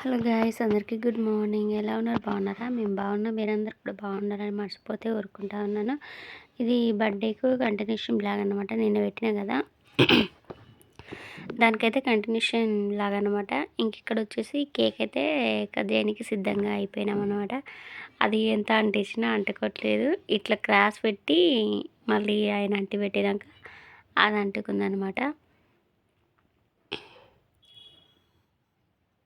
Hello guys అందరికీ good morning. ఎలా ఉన్నారు? బాగున్నారా? మేము బాగున్నాం. మీరందరూ కూడా బాగున్నారని మర్చిపోతే ఊరుకుంటా ఉన్నాను. ఇది బర్త్డేకు కంటిన్యూషన్ బ్లాగ్ అనమాట నిన్న పెట్టినా కదా. దానికైతే కంటిన్యూషన్ బ్లాగ్ అనమాట ఇంక ఇక్కడ వచ్చేసి కేక్ అయితే కదయానికి సిద్ధంగా అయిపోయినాం అనమాట అది ఎంత అంటించినా అంటుకోవట్లేదు ఇట్లా క్రాస్ పెట్టి మళ్ళీ ఆయన అంటి పెట్టినాక అది అంటుకుందనమాట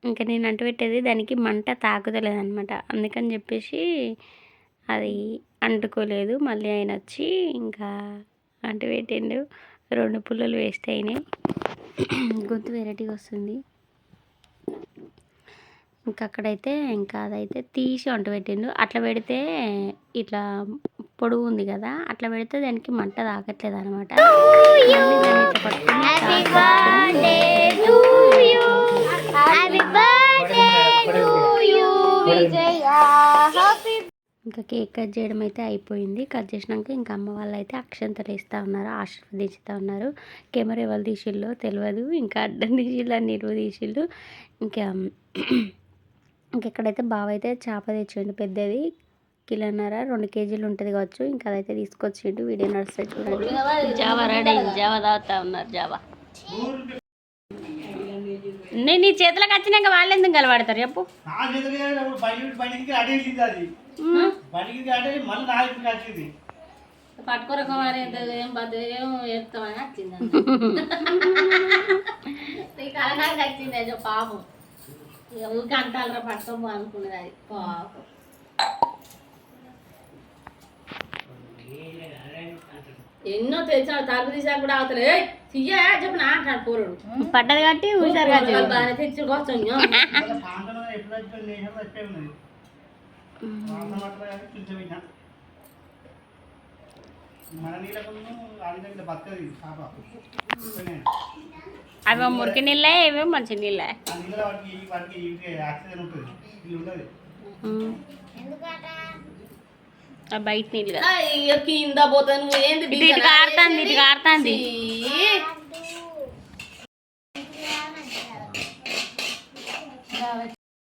ఇంకా నేను అంటు పెట్టేది దానికి మంట తాకుతలేదు అనమాట అందుకని చెప్పేసి అది అంటుకోలేదు. మళ్ళీ ఆయన వచ్చి ఇంకా అంటు పెట్టిండు. రెండు పుల్లలు వేస్ట్ అయినాయి. గొంతు వెరైటీగా వస్తుంది. ఇంకా అక్కడైతే ఇంకా అదైతే తీసి వంట పెట్టిండు. అట్లా పెడితే ఇట్లా పొడుగు ఉంది కదా అట్లా పెడితే దానికి మంట తాకట్లేదు అనమాట ఇంకా కేక్ కట్ చేయడం అయితే అయిపోయింది. కట్ చేసినాక ఇంకా అమ్మ వాళ్ళు అయితే అక్షంతలు వేస్తూ ఉన్నారు ఆశీర్వదిస్తూ ఉన్నారు. కెమెరా ఎవరు తీసిల్లో తెలియదు ఇంకా అడ్డం తీసిళ్ళు అని నిలువ తీసిళ్ళు ఇంకా ఇంకెక్కడైతే బావ అయితే చేప తెచ్చిండు పెద్దది. కిలోన్నర రెండు కేజీలు ఉంటుంది కావచ్చు. ఇంకా అదైతే తీసుకొచ్చిండు. వీడియో నడుస్తుంది చూడండి. Java ready. జావా తాగుతా ఉన్నారు జావా. నేను నీ చేతులకు వచ్చినాక వాళ్ళు ఎందుకు కలబడతారు చెప్పు. నా చేతులు కాదు, అప్పుడు బండి బండికి అడే వెళ్ళింది అది బండికి అడే మళ్ళీ నా ఇంటికి వచ్చింది పట్టుకోరక మరి ఏం బద్ద ఏం వచ్చింది కలకాలకి వచ్చింది పాపం. ఇక ఊరికి అంటాలరా పట్టుకోబో అనుకున్నది అది? పాపం. ఎన్నో తెచ్చాడు తలుపు తీసా కూడా అవతలే "ఏయ్, తీయ్యా చెప్పు నా అంటాడు పూరుడు. పడ్డది కాబట్టి వాళ్ళు బాగానే తెచ్చి కోసం పోయినాయి. అవి మురికి నీళ్ళే ఇవి మంచి నీళ్ళే. బయట నీళ్ళు కదా. కింద పోతా నువ్వు ఏంది ఇటు కారుతాంది ఇటు కారుతాంది.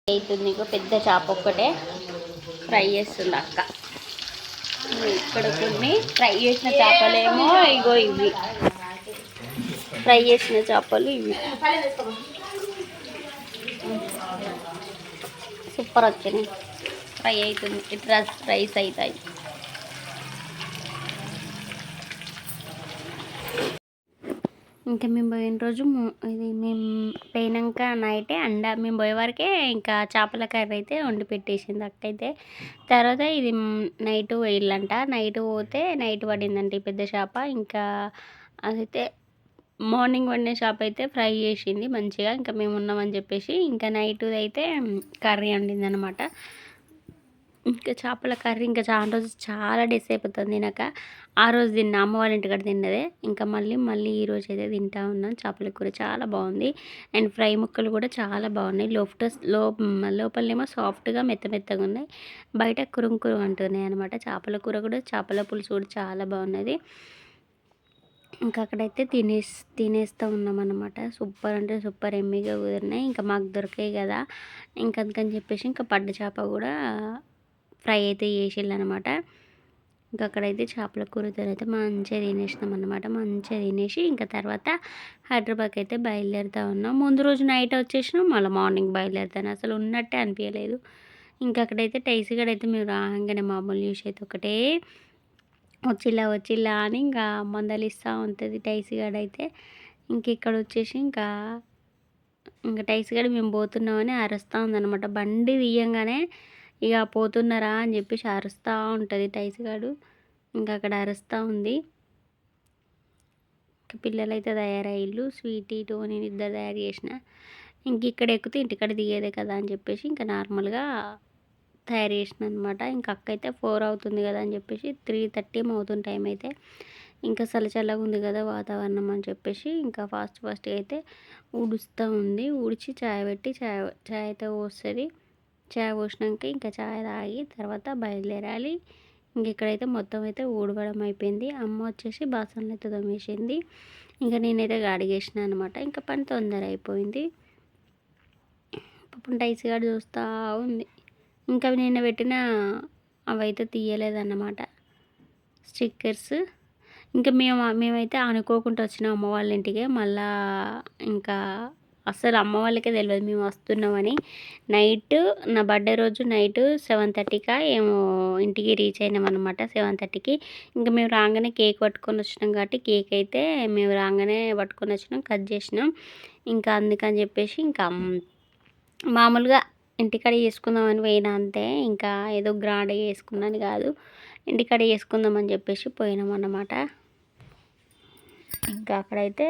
అవుతుంది ఇగో పెద్ద చేప ఒక్కటే. ఫ్రై చేస్తుంది అక్క. ఇక్కడ కొన్ని ఫ్రై చేసిన చేపలేమో ఇగో ఇవి. ఫ్రై చేసిన చేపలు ఇవి. సూపర్ వచ్చినాయి ఫ్రై అవుతుంది. ఇట్లా రైస్ అవుతాయి. ఇంకా మేము పోయిన రోజు ఇది మేము పోయినాక నైటే అండ మేము పోయే వరకే ఇంకా చేపల కర్రీ అయితే వండి పెట్టేసింది అక్కయితే తర్వాత ఇది నైట్ వేయాలంట నైట్ పోతే నైట్ పడిందంట ఈ పెద్ద చేప. ఇంకా అదైతే మార్నింగ్ వండిన చేప అయితే ఫ్రై చేసింది మంచిగా. ఇంకా మేము ఉన్నామని చెప్పేసి ఇంకా నైట్ అయితే కర్రీ వండింది అనమాట ఇంకా చేపల కర్రీ ఇంకా చాలా రోజు చాలా డేస్ అయిపోతుంది తినక. ఆ రోజు తిన్న అమ్మ వాళ్ళ ఇంటికాడ తిన్నదే. ఇంకా మళ్ళీ మళ్ళీ ఈ రోజు అయితే తింటా ఉన్నాం. చేపల కూర చాలా బాగుంది. అండ్ ఫ్రై ముక్కలు కూడా చాలా బాగున్నాయి. లోపట లో లోపలేమో సాఫ్ట్గా మెత్త మెత్తగా ఉన్నాయి. బయట కురుం కురుం అంటున్నాయి అనమాట చేపల కూర కూడా చేపల పులుసు కూడా చాలా బాగున్నది. ఇంకా అక్కడైతే తినే తినేస్తూ ఉన్నాం అనమాట సూపర్ అంటే సూపర్ ఎమ్మిగా కుదిరినాయి. ఇంకా మాకు దొరికాయి కదా. ఇంకా అందుకని చెప్పేసి ఇంకా పడ్డ చేప కూడా ఫ్రై అయితే చేసిళ్ళు అనమాట ఇంకా అక్కడైతే చేపల కూరతో అయితే మంచిగా తినేసినాం అనమాట మంచిగా తినేసి ఇంకా తర్వాత హైదరాబాద్కి అయితే బయలుదేరుతా ఉన్నాం. ముందు రోజు నైట్ వచ్చేసినాం మళ్ళీ మార్నింగ్ బయలుదేరుతాను. అసలు ఉన్నట్టే అనిపించలేదు ఇంకా అక్కడైతే టైసీగడ అయితే మేము రాగానే మామూలు న్యూస్ అయితే ఒకటే వచ్చిల్లా వచ్చిల్లా అని ఇంకా మందలిస్తూ ఉంటుంది టైసీగడ అయితే ఇంక ఇక్కడ వచ్చేసి ఇంకా ఇంకా టైసీగడ మేము పోతున్నామని అరుస్తూ ఉందన్నమాట. బండి తీయంగానే ఇక పోతున్నారా అని చెప్పేసి అరుస్తూ ఉంటుంది టైస్ గాడు. ఇంకా అక్కడ అరుస్తూ ఉంది. పిల్లలైతే తయారయ్యిళ్ళు. స్వీటీ టోనీ ఇద్దరు తయారు చేసిన. ఇంక ఇక్కడ ఎక్కితే ఇంటికాడ దిగేదే కదా అని చెప్పేసి ఇంకా నార్మల్గా తయారు చేసిన అనమాట ఇంకా అక్క అయితే ఫోర్ అవుతుంది కదా అని చెప్పేసి త్రీ థర్టీ అవుతుంది టైం అయితే. ఇంకా చల్ల ఉంది కదా వాతావరణం అని చెప్పేసి ఇంకా ఫాస్ట్ ఫాస్ట్గా అయితే ఊడుస్తూ ఉంది. ఊడిచి చాయ్ పెట్టి చాయ్ చాయ్ అయితే పోస్తుంది. చాయ్ పోసినాక ఇంకా చాయ్ తాగి తర్వాత బయలుదేరాలి. ఇంక ఇక్కడైతే మొత్తం అయితే ఊడవడం అయిపోయింది. అమ్మ వచ్చేసి బాసనలు అయితే తోమేసింది. ఇంకా నేనైతే గాడిగేసిన అనమాట ఇంకా పని తొందర అయిపోయింది. అనుకుంటా ఇసుగాడు చూస్తూ ఉంది. ఇంకా నిన్న పెట్టిన అవైతే తీయలేదన్నమాట. స్టిక్కర్స్. ఇంకా మేము మేమైతే అనుకోకుండా వచ్చినాం అమ్మ వాళ్ళ ఇంటికి. మళ్ళా ఇంకా అసలు అమ్మ వాళ్ళకే తెలియదు మేము వస్తున్నామని నైట్ నా బర్త్డే రోజు నైట్ సెవెన్ థర్టీకా ఏమో ఇంటికి రీచ్ అయినాం అనమాట సెవెన్ థర్టీకి. ఇంకా మేము రాగానే కేక్ పట్టుకొని వచ్చినాం కాబట్టి కేక్ అయితే మేము రాగానే పట్టుకొని వచ్చినాం కట్ చేసినాం. ఇంకా అందుకని చెప్పేసి ఇంకా మామూలుగా ఇంటికాడ చేసుకుందామని పోయినా అంతే. ఇంకా ఏదో గ్రాండ్గా చేసుకున్నాను కాదు. ఇంటికాడ చేసుకుందామని చెప్పేసి పోయినాం అన్నమాట ఇంకా అక్కడైతే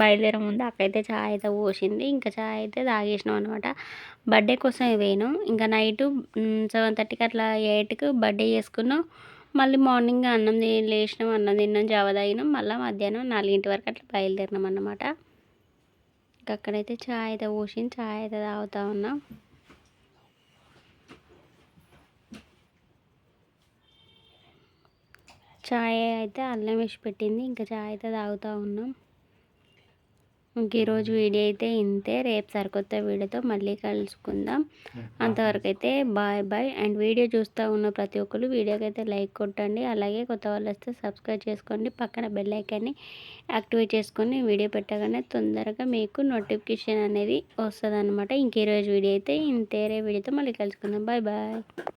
బయలుదేరే ముందు అక్కడైతే చాయ్ అయితే పోసింది. ఇంకా చాయ్ అయితే తాగేసినాం అనమాట బర్త్డే కోసం పోయినాం. ఇంకా నైట్ సెవెన్ థర్టీకి అట్లా ఎయిట్కి బర్త్డే చేసుకున్నాం. మళ్ళీ మార్నింగ్ అన్నం లేచినాం అన్నం తిన్నాం జావ తాగినాం. మళ్ళీ మధ్యాహ్నం నాలుగింటి వరకు అట్లా బయలుదేరినాం అన్నమాట. ఇంకా అక్కడైతే చాయ్ అయితే పోసింది. చాయ్ అయితే తాగుతా ఉన్నాం. చాయ్ అయితే అల్లం వేసి పెట్టింది. ఇంకా చాయ్ అయితే తాగుతూ ఉన్నాం. ఇంక ఈరోజు వీడియో అయితే ఇంతే. రేపు సరికొత్త వీడియోతో మళ్ళీ కలుసుకుందాం. అంతవరకు అయితే బాయ్ బాయ్. అండ్ వీడియో చూస్తూ ఉన్న ప్రతి ఒక్కరు వీడియోకి అయితే లైక్ కొట్టండి. అలాగే కొత్త వాళ్ళు వస్తే సబ్స్క్రైబ్ చేసుకోండి. పక్కన బెల్ ఐకాన్ని యాక్టివేట్ చేసుకొని వీడియో పెట్టగానే తొందరగా మీకు నోటిఫికేషన్ అనేది వస్తుంది అనమాట ఇంక ఈరోజు వీడియో అయితే ఇంతేరే వీడియోతో మళ్ళీ కలుసుకుందాం. Bye bye.